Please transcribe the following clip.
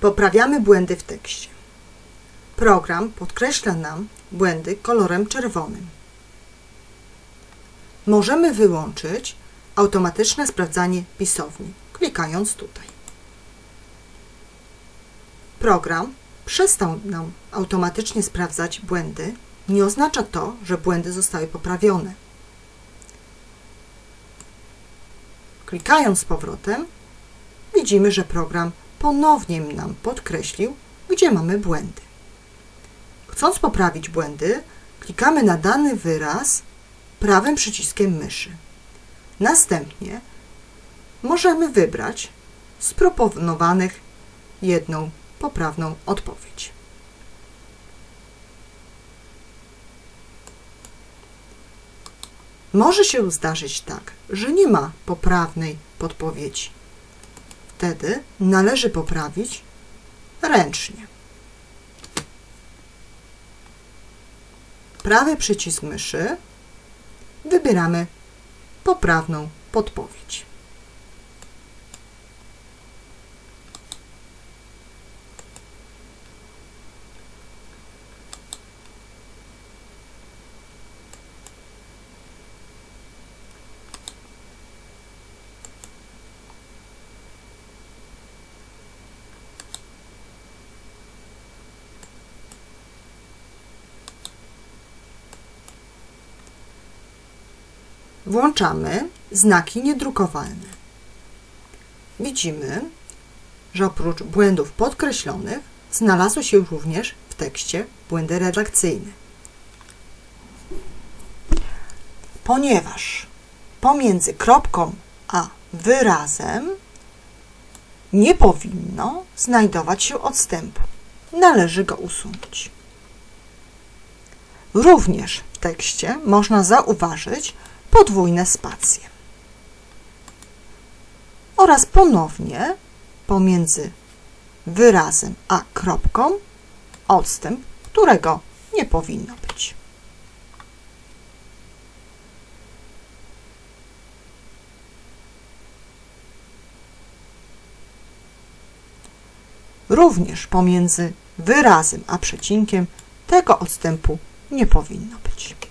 Poprawiamy błędy w tekście. Program podkreśla nam błędy kolorem czerwonym. Możemy wyłączyć automatyczne sprawdzanie pisowni, klikając tutaj. Program przestał nam automatycznie sprawdzać błędy. Nie oznacza to, że błędy zostały poprawione. Klikając z powrotem, widzimy, że program ponownie nam podkreślił, gdzie mamy błędy. Chcąc poprawić błędy, klikamy na dany wyraz prawym przyciskiem myszy. Następnie możemy wybrać z proponowanych jedną poprawną odpowiedź. Może się zdarzyć tak, że nie ma poprawnej podpowiedzi. Wtedy należy poprawić ręcznie. Prawy przycisk myszy wybieramy poprawną podpowiedź. Włączamy znaki niedrukowalne. Widzimy, że oprócz błędów podkreślonych znalazły się również w tekście błędy redakcyjne. Ponieważ pomiędzy kropką a wyrazem nie powinno znajdować się odstępu, należy go usunąć. Również w tekście można zauważyć podwójne spacje. Oraz ponownie pomiędzy wyrazem a kropką odstęp, którego nie powinno być. Również pomiędzy wyrazem a przecinkiem tego odstępu nie powinno być.